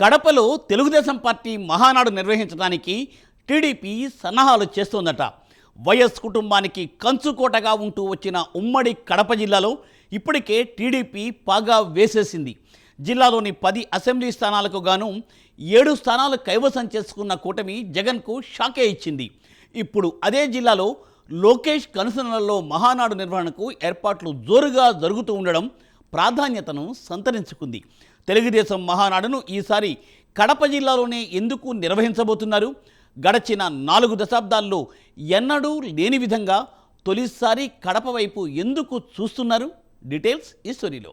కడపలో తెలుగుదేశం పార్టీ మహానాడు నిర్వహించడానికి టీడీపీ సన్నాహాలు చేస్తోందట. వైఎస్ కుటుంబానికి కంచుకోటగా ఉంటూ వచ్చిన ఉమ్మడి కడప జిల్లాలో ఇప్పటికే టీడీపీ పాగా వేసేసింది. జిల్లాలోని పది అసెంబ్లీ స్థానాలకు గాను ఏడు స్థానాలు కైవసం చేసుకున్న కూటమి జగన్కు షాకే ఇచ్చింది. ఇప్పుడు అదే జిల్లాలో లోకేష్ కనుసనలలో మహానాడు నిర్వహణకు ఏర్పాట్లు జోరుగా జరుగుతూ ఉండడం ప్రాధాన్యతను సంతరించుకుంది. తెలుగుదేశం మహానాడును ఈసారి కడప జిల్లాలోనే ఎందుకు నిర్వహించబోతున్నారు? గడచిన నాలుగు దశాబ్దాల్లో ఎన్నడూ లేని విధంగా తొలిసారి కడప వైపు ఎందుకు చూస్తున్నారు? డీటెయిల్స్ ఈ స్టోరీలో.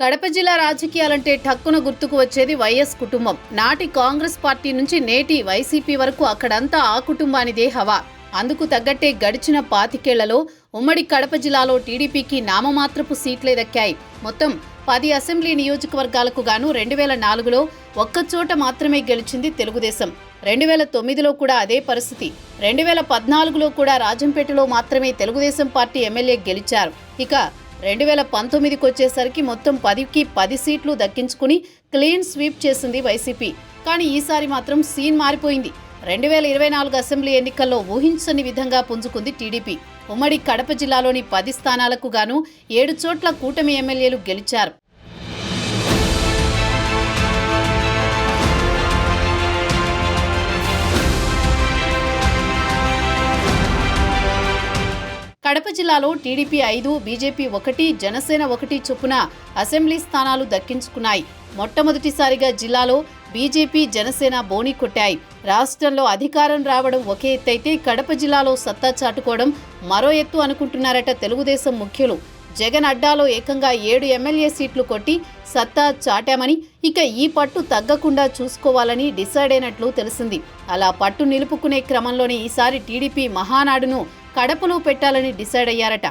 కడప జిల్లా రాజకీయాలంటే ఠక్కున గుర్తుకు వచ్చేది వైఎస్ కుటుంబం. నాటి కాంగ్రెస్ పార్టీ నుంచి నేటి వైసీపీ వరకు అక్కడంతా ఆ కుటుంబానిదే హవా. అందుకు తగ్గట్టే గడిచిన పాతికేళ్ళలో ఉమ్మడి కడప జిల్లాలో టీడీపీకి నామమాత్రపు సీట్లే దక్కాయి. మొత్తం పది అసెంబ్లీ నియోజకవర్గాలకు గాను రెండు వేల నాలుగులో ఒక్కచోట మాత్రమే గెలిచింది తెలుగుదేశం. రెండు వేల తొమ్మిదిలో కూడా అదే పరిస్థితి. రెండు వేల పద్నాలుగులో కూడా రాజంపేటలో మాత్రమే తెలుగుదేశం పార్టీ ఎమ్మెల్యే గెలిచారు. ఇక రెండు వేల పంతొమ్మిదికి వచ్చేసరికి మొత్తం పదికి పది సీట్లు దక్కించుకుని క్లీన్ స్వీప్ చేసింది వైసీపీ. కానీ ఈసారి మాత్రం సీన్ మారిపోయింది. రెండు వేల ఇరవై నాలుగు అసెంబ్లీ ఎన్నికల్లో ఊహించని విధంగా పుంజుకుంది టీడీపీ. ఉమ్మడి కడప జిల్లాలోని పది స్థానాలకు గాను ఏడు చోట్ల కూటమి ఎమ్మెల్యేలు గెలిచారు. జిల్లాలో టీడీపీ ఐదు బీజేపీ ఒకటి జనసేన ఒకటి చొప్పున అసెంబ్లీ స్థానాలు దక్కించుకున్నాయి. మొట్టమొదటిసారిగా జిల్లాలో బీజేపీ జనసేన బోని కొట్టాయి. రాష్ట్రంలో అధికారం రావడం ఒకే ఎత్తైతే కడప జిల్లాలో సత్తా చాటుకోవడం మరో ఎత్తు అనుకుంటున్నారట తెలుగుదేశం ముఖ్యులు. జగన్ అడ్డాలో ఏకంగా ఏడు ఎమ్మెల్యే సీట్లు కొట్టి సత్తా చాటామని ఇక ఈ పట్టు తగ్గకుండా చూసుకోవాలని డిసైడ్ అయినట్లు తెలిసింది. అలా పట్టు నిలుపుకునే క్రమంలోనే ఈసారి టీడీపీ మహానాడును కడపలో పెట్టాలని డిసైడ్ అయ్యారట.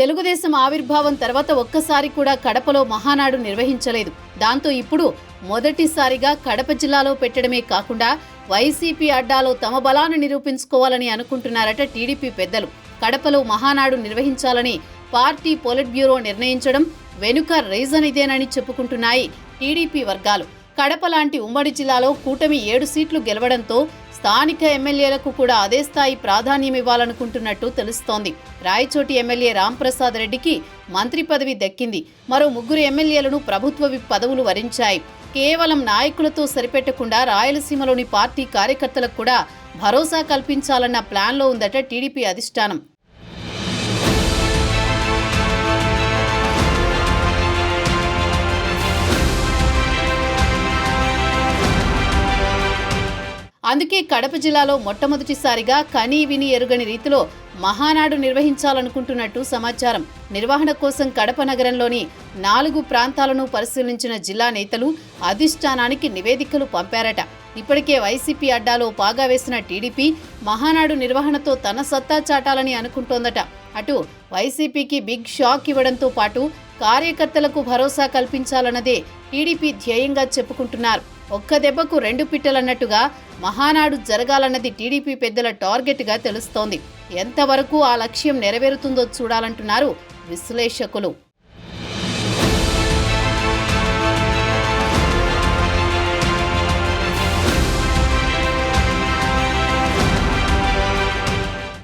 తెలుగుదేశం ఆవిర్భావం తర్వాత ఒక్కసారి కూడా కడపలో మహానాడు నిర్వహించలేదు. దాంతో ఇప్పుడు మొదటిసారిగా కడప జిల్లాలో పెట్టడమే కాకుండా వైసీపీ అడ్డాలో తమ బలాన్ని నిరూపించుకోవాలని అనుకుంటున్నారట టీడీపీ పెద్దలు. కడపలో మహానాడు నిర్వహించాలని పార్టీ పొలిట్ బ్యూరో నిర్ణయించడం వెనుక రీజన్ ఇదేనని చెప్పుకుంటున్నాయి టీడీపీ వర్గాలు. కడప లాంటి ఉమ్మడి జిల్లాలో కూటమి ఏడు సీట్లు గెలవడంతో స్థానిక ఎమ్మెల్యేలకు కూడా అదే స్థాయి ప్రాధాన్యం ఇవ్వాలనుకుంటున్నట్టు తెలుస్తోంది. రాయచోటి ఎమ్మెల్యే రాంప్రసాద్ రెడ్డికి మంత్రి పదవి దక్కింది. మరో ముగ్గురు ఎమ్మెల్యేలను ప్రభుత్వ విప్ పదవులు వరించాయి. కేవలం నాయకులతో సరిపెట్టకుండా రాయలసీమలోని పార్టీ కార్యకర్తలకు కూడా భరోసా కల్పించాలన్న ప్లాన్లో ఉందట టీడీపీ అధిష్టానం. అందుకే కడప జిల్లాలో మొట్టమొదటిసారిగా కనీ విని ఎరుగని రీతిలో మహానాడు నిర్వహించాలనుకుంటున్నట్టు సమాచారం. నిర్వహణ కోసం కడప నగరంలోని నాలుగు ప్రాంతాలను పరిశీలించిన జిల్లా నేతలు అధిష్టానానికి నివేదికలు పంపారట. ఇప్పటికే వైసీపీ అడ్డాలో పాగా వేసిన టీడీపీ మహానాడు నిర్వహణతో తన సత్తా చాటాలని అనుకుంటోందట. అటు వైసీపీకి బిగ్ షాక్ ఇవ్వడంతో పాటు కార్యకర్తలకు భరోసా కల్పించాలన్నదే టీడీపీ ధ్యేయంగా చెప్పుకుంటున్నారు. ఒక్క దెబ్బకు రెండు పిట్టలన్నట్టుగా మహానాడు జరగాలన్నది టీడీపీ పెద్దల టార్గెట్గా తెలుస్తోంది. ఎంతవరకు ఆ లక్ష్యం నెరవేరుతుందో చూడాలంటున్నారు విశ్లేషకులు.